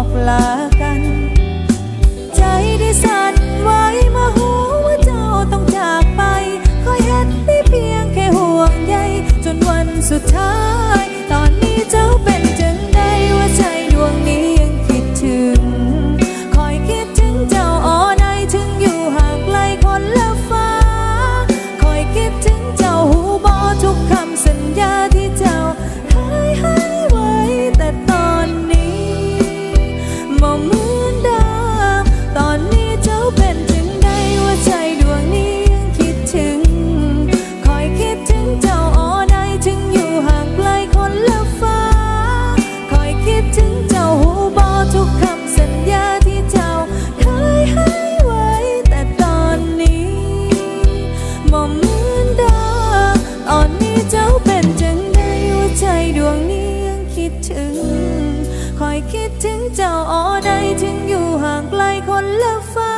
อกลากัน ใจได้สั่นไว้มาหูว่าเจ้าต้องจากไปคอยเห็นได้เพียงแค่ห่วงใยจนวันสุดท้าย คิดถึงเจ้าอ๋อใดถึงอยู่ห่างไกลคนละฟ้า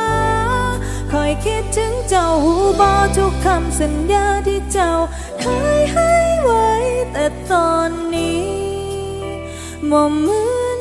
คอยคิดถึงเจ้าหูบอทุกคำสัญญาที่เจ้าเคยให้ไว้ แต่ตอนนี้มอมมือ